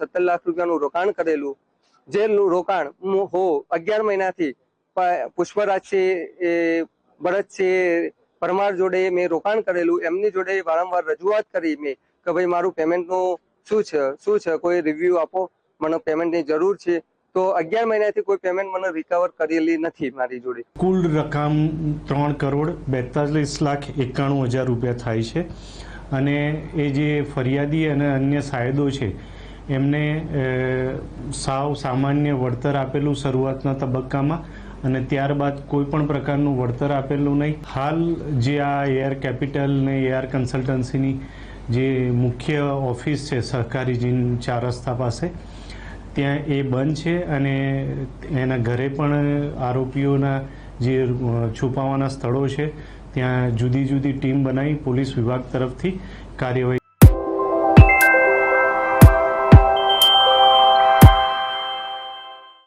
સત્તર લાખ રૂપિયાનું રોકાણ કરેલું. જેનું રોકાણ હું અગિયાર મહિનાથી પુષ્પરાજ છે, એ ભરતસિંહ પરમાર જોડે મેં રોકાણ કરેલું. એમની જોડે વારંવાર રજૂઆત કરી મેં કે ભાઈ મારું પેમેન્ટનું શું છે શું છે? કોઈ રિવ્યુ આપો, મને પેમેન્ટની જરૂર છે. તો અગિયાર મહિનાથી કોઈ પેમેન્ટ મને રિકવર કરેલી નથી મારી જોડે. કુલ રકમ ત્રણ કરોડ બેતાલીસ લાખ એકાણું હજાર રૂપિયા થાય છે. અને એ જે ફરિયાદી અને અન્ય સાયદો છે એમને સાવ સામાન્ય વળતર આપેલું શરૂઆતના તબક્કામાં અને ત્યારબાદ કોઈ પણ પ્રકારનું વળતર આપેલું નહીં. હાલ જે આ એઆર કેપિટલ ને એઆર કન્સલ્ટન્સીની જે મુખ્ય ઓફિસ છે સહકારી જીન ચાર રસ્તા પાસે, ત્યાં એ બંધ છે અને એના ઘરે પણ આરોપીઓના જે છુપાવાના સ્થળો છે, ત્યાં જુદી જુદી ટીમ બનાવી પોલીસ વિભાગ તરફથી કાર્યવાહી